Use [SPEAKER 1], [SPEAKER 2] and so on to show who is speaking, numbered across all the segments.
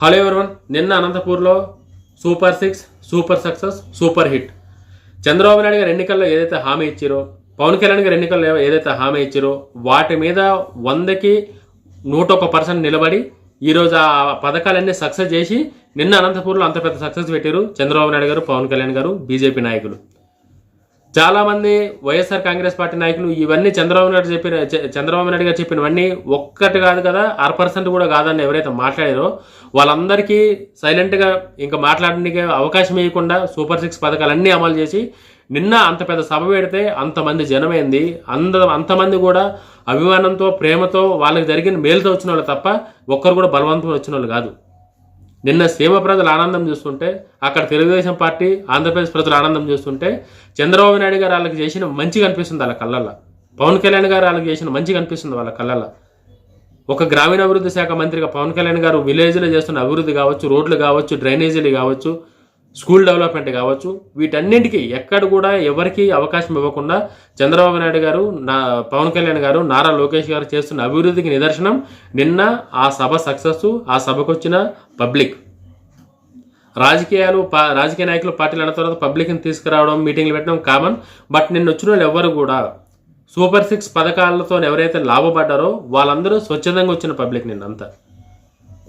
[SPEAKER 1] Hello everyone నిన్న అనంతపూర్లో super six super success super hit Chandrababu Naidu గారు ఎన్నికల్లో ఏదైతే హామీ ఇచ్చారో పవన్ కళ్యాణ్ గారు ఎన్నికల్లో ఏదైతే హామీ ఇచ్చారో వాటి మీద వందకి నూట ఒక పర్సెంట్ నిలబడి ఈరోజు ఆ పథకాలన్నీ సక్సెస్ చేసి నిన్న అనంతపూర్లో అంత పెద్ద సక్సెస్ పెట్టారు చంద్రబాబు నాయుడు గారు పవన్ కళ్యాణ్ గారు బీజేపీ నాయకులు. చాలా మంది వైఎస్ఆర్ కాంగ్రెస్ పార్టీ నాయకులు ఇవన్నీ చంద్రబాబు నాయుడు చెప్పిన చంద్రబాబు నాయుడు గారు చెప్పినవన్నీ ఒక్కటి కాదు కదా అర పర్సెంట్ కూడా కాదని ఎవరైతే మాట్లాడారో వాళ్ళందరికీ సైలెంట్గా ఇంకా మాట్లాడడానికి అవకాశం ఇవ్వకుండా సూపర్ సిక్స్ పథకాలన్నీ అమలు చేసి నిన్న అంత పెద్ద సభ పెడితే అంతమంది జనమైంది. అంద అంతమంది కూడా అభిమానంతో ప్రేమతో వాళ్ళకి జరిగిన మేలుతో వచ్చిన వాళ్ళు తప్ప ఒక్కరు కూడా బలవంతం వచ్చిన వాళ్ళు కాదు. నిన్న సీమ ప్రజలు ఆనందం చూస్తుంటే అక్కడ తెలుగుదేశం పార్టీ ఆంధ్రప్రదేశ్ ప్రజలు ఆనందం చూస్తుంటే చంద్రబాబు నాయుడు గారు వాళ్ళకి చేసిన మంచిగా అనిపిస్తుంది వాళ్ళ కళ్ళల్లో. పవన్ కళ్యాణ్ గారు వాళ్ళకి చేసిన మంచిగా అనిపిస్తుంది వాళ్ళ కళ్ళల్లో. ఒక గ్రామీణాభివృద్ధి శాఖ మంత్రిగా పవన్ కళ్యాణ్ గారు విలేజ్లో చేస్తున్న అభివృద్ధి కావచ్చు రోడ్లు కావచ్చు డ్రైనేజీలు కావచ్చు స్కూల్ డెవలప్మెంట్ కావచ్చు వీటన్నింటికి ఎక్కడ కూడా ఎవరికి అవకాశం ఇవ్వకుండా చంద్రబాబు నాయుడు గారు నా పవన్ కళ్యాణ్ గారు నారా లోకేష్ గారు చేస్తున్న అభివృద్ధికి నిదర్శనం నిన్న ఆ సభ సక్సెస్ ఆ సభకు వచ్చిన పబ్లిక్. రాజకీయాలు పా రాజకీయ నాయకులు పార్టీలు అన్న తర్వాత పబ్లిక్ని తీసుకురావడం మీటింగ్లు పెట్టడం కామన్. బట్ నిన్న వచ్చిన వాళ్ళు ఎవరు కూడా సూపర్ సిక్స్ పథకాలతో ఎవరైతే లాభపడ్డారో వాళ్ళందరూ స్వచ్ఛందంగా వచ్చిన పబ్లిక్ నిన్నంతా.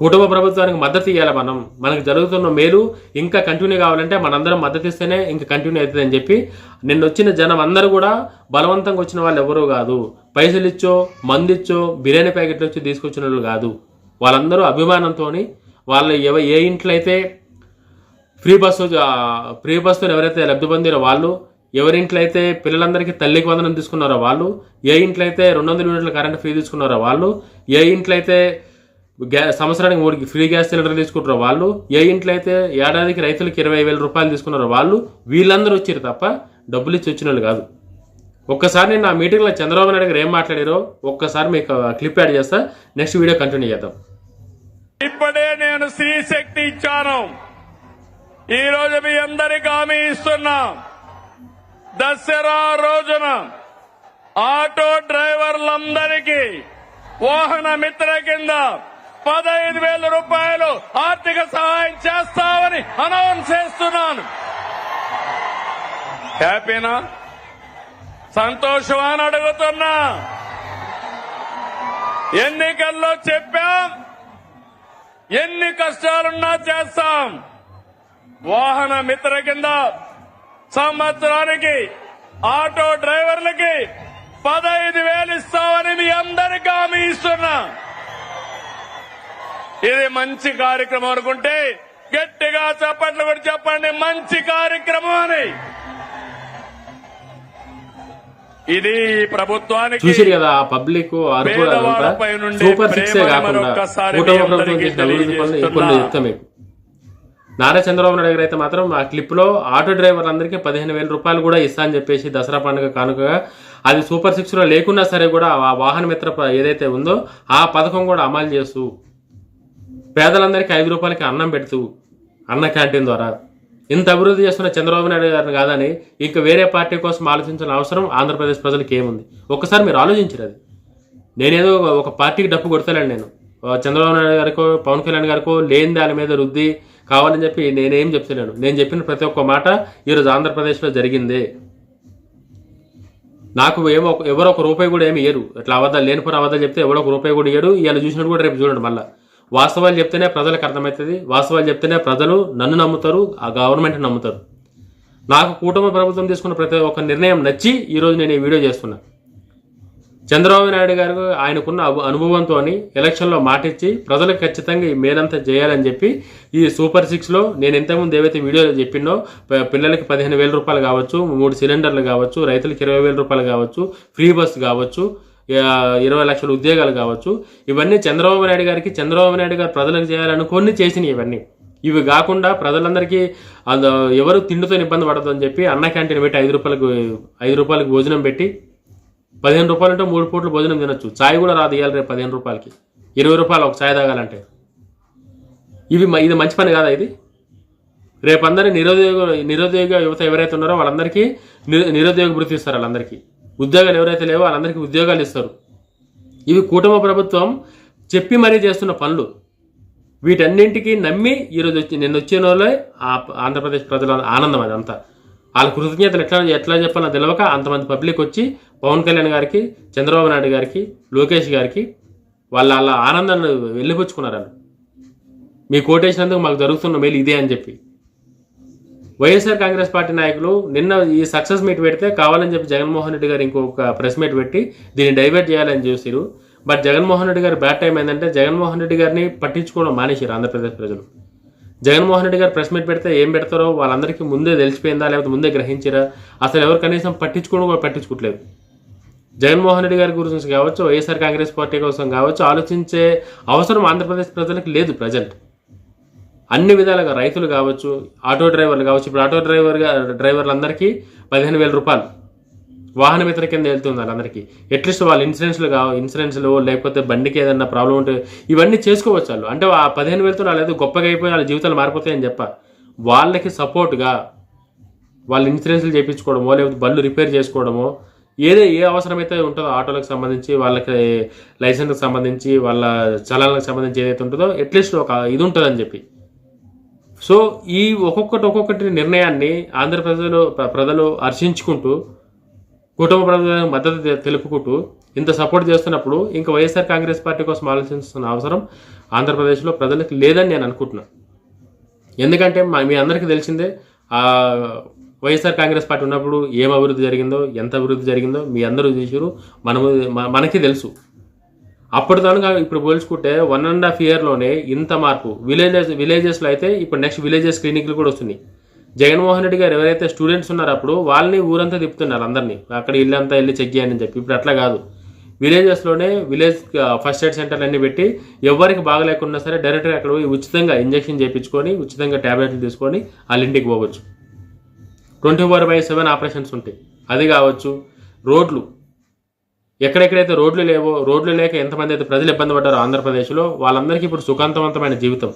[SPEAKER 1] కుటుంబ ప్రభుత్వానికి మద్దతు ఇవ్వాలి మనం? మనకు జరుగుతున్న మేలు ఇంకా కంటిన్యూ కావాలంటే మనందరం మద్దతు ఇస్తేనే ఇంకా కంటిన్యూ అవుతుంది అని చెప్పి నిన్న వచ్చిన జనం అందరూ కూడా బలవంతంగా వచ్చిన వాళ్ళు ఎవరూ కాదు. పైసలు ఇచ్చో మందు ఇచ్చో బిర్యానీ ప్యాకెట్లు వచ్చి తీసుకొచ్చిన వాళ్ళు కాదు. వాళ్ళందరూ అభిమానంతో వాళ్ళు ఎవ ఏ ఇంట్లో అయితే ఫ్రీ బస్సు ఫ్రీ బస్సును ఎవరైతే లబ్ధి పొందిరో వాళ్ళు ఎవరింట్లో అయితే పిల్లలందరికీ తల్లికి వందనం తీసుకున్నారో వాళ్ళు ఏ ఇంట్లో అయితే రెండు వందల యూనిట్ల కరెంట్ ఫ్రీ తీసుకున్నారో వాళ్ళు ఏ ఇంట్లో అయితే గ్యా సంవత్సరానికి మూడు ఫ్రీ గ్యాస్ సిలిండర్ తీసుకుంటారు వాళ్ళు. ఏ ఇంట్లో అయితే ఏడాదికి రైతులకు ఇరవై వేల రూపాయలు తీసుకున్నారో వాళ్ళు వీళ్ళందరూ వచ్చారు తప్ప డబ్బులు ఇచ్చి వచ్చిన వాళ్ళు కాదు. ఒక్కసారి నేను ఆ మీటింగ్లో చంద్రబాబు నాయుడు గారు ఏం మాట్లాడారో ఒక్కసారి మీకు క్లిప్ యాడ్ చేస్తా. నెక్స్ట్ వీడియో కంటిన్యూ చేద్దాం.
[SPEAKER 2] ఇప్పుడే నేను స్త్రీ శక్తి ఇచ్చాను. ఈ రోజు మీ అందరికి హామీ ఇస్తున్నా. దసరా రోజున ఆటో డ్రైవర్లందరికీ వాహన మిత్ర కింద పదహైదు వేల రూపాయలు ఆర్థిక సహాయం చేస్తామని అనౌన్స్ చేస్తున్నాను. హ్యాపీనా? సంతోషమా అని అడుగుతున్నా. ఎన్నికల్లో చెప్పాం. ఎన్ని కష్టాలున్నా చేస్తాం. వాహన మిత్ర కింద సంవత్సరానికి ఆటో డ్రైవర్లకి పదహైదు వేలు ఇస్తామని మీ అందరికీ హామీ ఇస్తున్నా. ఇది మంచి కార్యక్రమం అనుకుంటే గట్టిగా చప్పట్లు కూడా చెప్పండి మంచి కార్యక్రమం అని. ఇది ప్రభుత్వానికి
[SPEAKER 1] చూసిరు కదా పబ్లిక్ సూపర్ సిక్సే కాకుండా నారా చంద్రబాబు నాయుడు గారు అయితే మాత్రం ఆ క్లిప్లో ఆటో డ్రైవర్లందరికీ పదిహేను వేల రూపాయలు కూడా ఇస్తా అని చెప్పేసి దసరా పండుగ కానుకగా అది సూపర్ సిక్స్లో లేకున్నా సరే కూడా ఆ వాహన మిత్ర ఏదైతే ఉందో ఆ పథకం కూడా అమలు చేస్తూ పేదలందరికీ ఐదు రూపాయలకి అన్నం పెడుతూ అన్న క్యాంటీన్ ద్వారా. ఇంత అభివృద్ధి చేస్తున్న చంద్రబాబు నాయుడు గారిని కాదని ఇంకా వేరే పార్టీ కోసం ఆలోచించిన అవసరం ఆంధ్రప్రదేశ్ ప్రజలకు ఏముంది? ఒక్కసారి మీరు ఆలోచించరు అది. నేనేదో ఒక పార్టీకి డప్పు కొడతలేను నేను. చంద్రబాబు నాయుడు గారికో పవన్ కళ్యాణ్ గారికో లేని దాని మీద రుద్ది కావాలని చెప్పి నేనేం చెప్తున్నాను నేను చెప్పిన ప్రతి ఒక్క మాట ఈరోజు ఆంధ్రప్రదేశ్లో జరిగిందే. నాకు ఏమో ఎవరో ఒక రూపాయి కూడా ఏమి ఇయ్యరు. ఇట్లా అబద్ధాలు లేనిపోయిన అబద్ధాలు చెప్తే ఎవరో ఒక రూపాయి కూడా ఇయ్యడు ఇవాళ చూసినట్టు కూడా రేపు చూడండి మళ్ళీ. వాస్తవాలు చెప్తేనే ప్రజలకు అర్థమవుతుంది. వాస్తవాలు చెప్తేనే ప్రజలు నన్ను నమ్ముతారు ఆ గవర్నమెంట్ నమ్ముతారు. నాకు కూటమి ప్రభుత్వం తీసుకున్న ప్రతి ఒక్క నిర్ణయం నచ్చి ఈరోజు నేను ఈ వీడియో చేస్తున్నా. చంద్రబాబు నాయుడు గారు ఆయనకున్న అనుభవంతో ఎలక్షన్లో మాటిచ్చి ప్రజలకు ఖచ్చితంగా ఈ మేలంతా చేయాలని చెప్పి ఈ సూపర్ సిక్స్లో నేను ఇంతకుముందు ఏవైతే వీడియోలో చెప్పినో పిల్లలకి పదిహేను వేల రూపాయలు కావచ్చు మూడు సిలిండర్లు కావచ్చు రైతులకు ఇరవై వేల రూపాయలు కావచ్చు ఫ్రీ బస్ కావచ్చు ఇరవై లక్షల ఉద్యోగాలు కావచ్చు. ఇవన్నీ చంద్రబాబు నాయుడు గారికి చంద్రబాబు నాయుడు గారు ప్రజలకు చేయాలనుకొని చేసినవి ఇవన్నీ. ఇవి కాకుండా ప్రజలందరికీ అంద ఎవరు తిండితో ఇబ్బంది పడదని చెప్పి అన్న క్యాంటీన్ పెట్టి ఐదు రూపాయలకు ఐదు రూపాయలకు భోజనం పెట్టి పదిహేను రూపాయలు అంటే మూడు పూట్లు భోజనం తినొచ్చు. చాయ్ కూడా రాదు ఇవ్వాలి రేపు పదిహేను రూపాయలకి. ఇరవై రూపాయలు ఒక చాయ్ తాగాలంటే. ఇవి ఇది మంచి పని కాదా ఇది? రేపు అందరి నిరుద్యోగ నిరుద్యోగ యువత ఎవరైతే ఉన్నారో వాళ్ళందరికీ నిరు నిరుద్యోగ వృత్తి ఇస్తారు వాళ్ళందరికీ. ఉద్యోగాలు ఎవరైతే లేవో వాళ్ళందరికీ ఉద్యోగాలు ఇస్తారు. ఇవి కూటమి ప్రభుత్వం చెప్పి మరీ చేస్తున్న పనులు. వీటన్నింటికి నమ్మి ఈరోజు వచ్చి నిన్న వచ్చిన వాళ్ళే ఆ ఆంధ్రప్రదేశ్ ప్రజల ఆనందం అది అంతా వాళ్ళ కృతజ్ఞతలు ఎట్లా ఎట్లా చెప్పాలో తెలియక అంతమంది పబ్లిక్ వచ్చి పవన్ కళ్యాణ్ గారికి చంద్రబాబు నాయుడు గారికి లోకేష్ గారికి వాళ్ళ వాళ్ళ ఆనందాన్ని వెళ్ళిపుచ్చుకున్నారు వాళ్ళు. మీ కోటేసినందుకు మాకు జరుగుతున్న మేలు ఇదే అని చెప్పి. వైఎస్ఆర్ కాంగ్రెస్ పార్టీ నాయకులు నిన్న ఈ సక్సెస్ మీట్ పెడితే కావాలని చెప్పి జగన్మోహన్ రెడ్డి గారు ఇంకొక ప్రెస్ మీట్ పెట్టి దీన్ని డైవర్ట్ చేయాలని చూసిరు. బట్ జగన్మోహన్ రెడ్డి గారు బ్యాడ్ టైం ఏంటంటే జగన్మోహన్ రెడ్డి గారిని పట్టించుకోవడం మానేసారు ఆంధ్రప్రదేశ్ ప్రజలు. జగన్మోహన్ రెడ్డి గారు ప్రెస్ మీట్ పెడితే ఏం పెడతారో వాళ్ళందరికీ ముందే తెలిసిపోయిందా లేకపోతే ముందే గ్రహించారా? అసలు ఎవరు కనీసం పట్టించుకోవడం కూడా పట్టించుకోవట్లేదు. జగన్మోహన్ రెడ్డి గారి గురించి కావచ్చు వైఎస్ఆర్ కాంగ్రెస్ పార్టీ కోసం కావచ్చు ఆలోచించే అవసరం ఆంధ్రప్రదేశ్ ప్రజలకు లేదు ప్రజెంట్. అన్ని విధాలుగా రైతులు కావచ్చు ఆటో డ్రైవర్లు కావచ్చు. ఇప్పుడు ఆటో డ్రైవర్ డ్రైవర్లందరికీ పదిహేను వేల రూపాయలు. వాహన మిత్ర కింద వెళ్తుంది వాళ్ళందరికీ. అట్లీస్ట్ వాళ్ళు ఇన్సూరెన్స్లు కావు ఇన్సూరెన్స్లు లేకపోతే బండికి ఏదన్నా ప్రాబ్లం ఉంటే ఇవన్నీ చేసుకోవచ్చు వాళ్ళు. అంటే ఆ పదిహేను వేలతో వాళ్ళు ఏదో గొప్పగా అయిపోయి వాళ్ళ జీవితాలు మారిపోతాయని చెప్ప. వాళ్ళకి సపోర్ట్గా వాళ్ళు ఇన్సూరెన్స్లు చేయించుకోవడమో లేకపోతే బళ్ళు రిపేర్ చేసుకోవడమో ఏదే ఏ అవసరమైతే ఉంటుందో ఆటోలకు సంబంధించి వాళ్ళకి లైసెన్స్కి సంబంధించి వాళ్ళ చలాలకు సంబంధించి ఏదైతే ఉంటుందో అట్లీస్ట్ ఒక ఇది ఉంటుందని చెప్పి. సో ఈ ఒక్కొక్కటి ఒక్కొక్కటి నిర్ణయాన్ని ఆంధ్రప్రదేశ్లో ప్రజలు ప్ర- ప్రజలు హర్షించుకుంటూ కుటుంబ ప్రజలకు మద్దతు తెలుపుకుంటూ ఇంత సపోర్ట్ చేస్తున్నప్పుడు ఇంకా వైఎస్ఆర్ కాంగ్రెస్ పార్టీ కోసం ఆలోచిస్తున్న అవసరం ఆంధ్రప్రదేశ్లో ప్రజలకు లేదని నేను అనుకుంటున్నాను ఎందుకంటే మా మీ అందరికీ తెలిసిందే వైఎస్ఆర్ కాంగ్రెస్ పార్టీ ఉన్నప్పుడు ఏం అభివృద్ధి జరిగిందో ఎంత అభివృద్ధి జరిగిందో మీ అందరూ చూసారు మనము మనకి తెలుసు. అప్పుడు దానిగా ఇప్పుడు పోల్చుకుంటే వన్ అండ్ హాఫ్ ఇయర్లోనే ఇంత మార్పు. విలేజెస్ విలేజెస్లో అయితే ఇప్పుడు నెక్స్ట్ విలేజెస్ క్లినిక్లు కూడా వస్తున్నాయి. జగన్మోహన్ రెడ్డి గారు ఎవరైతే స్టూడెంట్స్ ఉన్నారో అప్పుడు వాళ్ళని ఊరంతా తిప్పుతున్నారు అందరినీ. అక్కడ ఇల్లంతా వెళ్ళి చెక్ చేయండి అని చెప్పి. ఇప్పుడు అట్లా కాదు. విలేజెస్లోనే విలేజ్ ఫస్ట్ ఎయిడ్ సెంటర్లు అన్ని పెట్టి ఎవరికి బాగలేకున్నా సరే డైరెక్ట్గా అక్కడ పోయి ఉచితంగా ఇంజెక్షన్ చేయించుకొని ఉచితంగా ట్యాబ్లెట్లు తీసుకొని వాళ్ళ ఇంటికి పోవచ్చు. Twenty four by seven operations ఉంటాయి. అది కావచ్చు రోడ్లు. ఎక్కడెక్కడైతే రోడ్లు లేవో రోడ్లు లేక ఎంతమంది అయితే ప్రజలు ఇబ్బంది పడ్డారో ఆంధ్రప్రదేశ్లో వాళ్ళందరికీ ఇప్పుడు సుఖాంతవంతమైన జీవితం.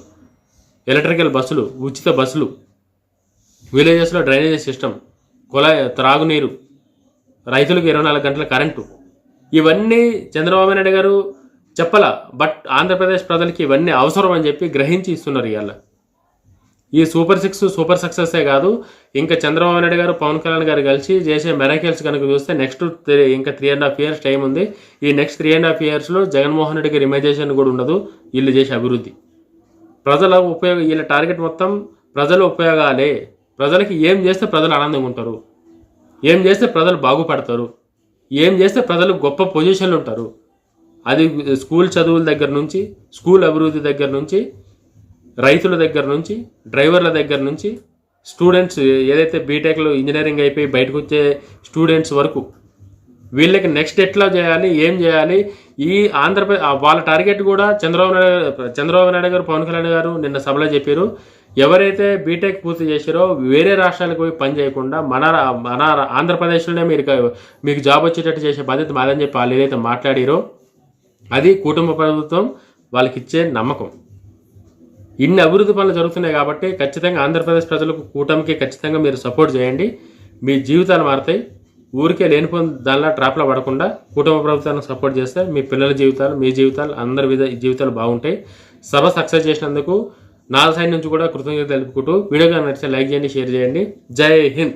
[SPEAKER 1] ఎలక్ట్రికల్ బస్సులు ఉచిత బస్సులు విలేజెస్లో డ్రైనేజీ సిస్టమ్ కుళాయి త్రాగునీరు రైతులకు ఇరవై నాలుగు గంటల కరెంటు. ఇవన్నీ చంద్రబాబు నాయుడు గారు చెప్పలా బట్ ఆంధ్రప్రదేశ్ ప్రజలకి ఇవన్నీ అవసరం అని చెప్పి గ్రహించి ఇస్తున్నారు ఇవాళ ఈ సూపర్ సిక్స్ సూపర్ సక్సెసే కాదు. ఇంకా చంద్రబాబు నాయుడు గారు పవన్ కళ్యాణ్ గారు కలిసి చేసే మెరాకిల్స్ కనుక చూస్తే నెక్స్ట్ ఇంకా three and half years time ఉంది. ఈ నెక్స్ట్ త్రీ అండ్ హాఫ్ ఇయర్స్లో జగన్మోహన్ రెడ్డి గారి ఇమేజేషన్ కూడా ఉండదు. వీళ్ళు చేసే అభివృద్ధి. ప్రజల ఉపయోగ వీళ్ళ టార్గెట్ మొత్తం ప్రజల ఉపయోగాలే. ప్రజలకి ఏం చేస్తే ప్రజలు ఆనందంగా ఉంటారు. ఏం చేస్తే ప్రజలు బాగుపడతారు. ఏం చేస్తే ప్రజలు గొప్ప పొజిషన్లు ఉంటారు. అది స్కూల్ చదువుల దగ్గర నుంచి స్కూల్ అభివృద్ధి దగ్గర నుంచి రైతుల దగ్గర నుంచి డ్రైవర్ల దగ్గర నుంచి స్టూడెంట్స్ ఏదైతే బీటెక్లో ఇంజనీరింగ్ అయిపోయి బయటకు వచ్చే స్టూడెంట్స్ వరకు వీళ్ళకి నెక్స్ట్ ఎట్లా చేయాలి ఏం చేయాలి? ఈ ఆంధ్రప్రదేశ్ వాళ్ళ టార్గెట్ కూడా చంద్రబాబు నాయుడు చంద్రబాబు నాయుడు గారు పవన్ కళ్యాణ్ గారు నిన్న సభలో చెప్పారు. ఎవరైతే బీటెక్ పూర్తి చేశారో వేరే రాష్ట్రాలకు పోయి పని చేయకుండా మన మన ఆంధ్రప్రదేశ్లోనే మీరు మీకు జాబ్ వచ్చేటట్టు చేసే బాధ్యత మాదని చెప్పి వాళ్ళు ఏదైతే మాట్లాడారో అది కుటుంబ ప్రభుత్వం వాళ్ళకి ఇచ్చే నమ్మకం. ఇన్ని అభివృద్ధి పనులు జరుగుతున్నాయి కాబట్టి ఖచ్చితంగా ఆంధ్రప్రదేశ్ ప్రజలకు కూటమికి ఖచ్చితంగా మీరు సపోర్ట్ చేయండి. మీ జీవితాలు మారుతాయి. ఊరికే లేనిపోయిన దానిలో ట్రాప్లో పడకుండా కుటుంబ ప్రభుత్వానికి సపోర్ట్ చేస్తే మీ పిల్లల జీవితాలు మీ జీవితాలు అందరి విధ జీవితాలు బాగుంటాయి. సభ సక్సెస్ చేసినందుకు నాలుగు సైడ్ నుంచి కూడా కృతజ్ఞత తెలుపుకుంటూ వీడియో నచ్చితే లైక్ చేయండి షేర్ చేయండి. జై హింద్.